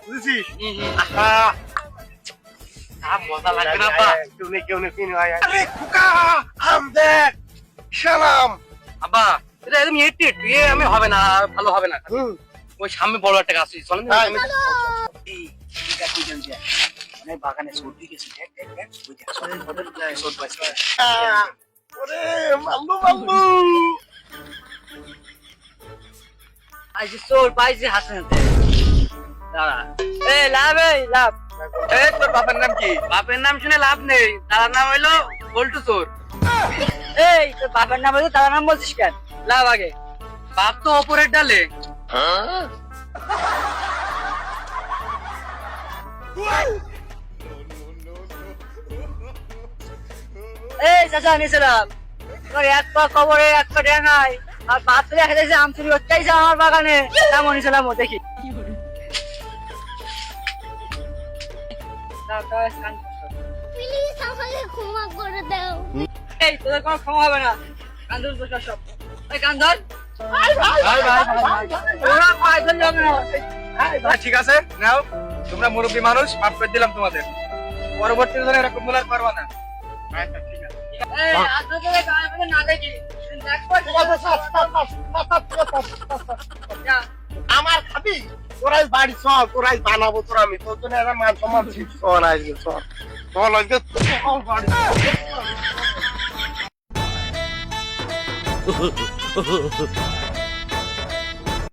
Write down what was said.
বুঝেছিস? মজা লাগবে না কেউ নেই কেউ নেই কেউ নেই আরে খোকা আম দেখ সালাম আব্বা এটা একদম এ আমি হবে না ভালো হবে না। হুম। ওই সামনে বড় একটা গাছ আছে, না, হ্যাঁ, বাগানে সর্দি গেছে দেখ দেখ দেখ ওই দেখ। সরের বদল সর্দ পাইছে ওরে মাল্লু মাল্লু। পাইছি চোর পাইছি হাসেন দাঁড়া। এই লাভ এই লাভ। এই তোর বাবার নাম কি? বাপের নাম শুনে লাভ নেই। তার নাম হইল বল্টু চোর। এই তোর বাবার নাম বলছিস তার নাম বলছিস কেন? লাভ আগে। বাপ তো ওপরের ডালে। এই চাচা নিয়েছিলাম তোর এক পা কবরে এক পা ডেঙাই আর দেখা যাচ্ছে আম চুরি করতে আইছে আমার বাগানে। তেমন নিয়েছিলাম ও দেখি। ক্ষমা করে দাও। এই তোদের কোনো ক্ষমা হবে না। সব এই কান্দন ঠিক আছে নাও। তোমরা মুরব্বী মানুষ মাফ করে দিলাম তোমাদের। পরবর্তী এরকম বলার পারবা না। আচ্ছা ঠিক আছে। আমার খাবি তোরাই বাড়ি চল তোরাই বানাবো তোরা আমি তোর জন্য একটা মান সম্মান ছিল। চল আসবে চল চল আসবে বাড়ি।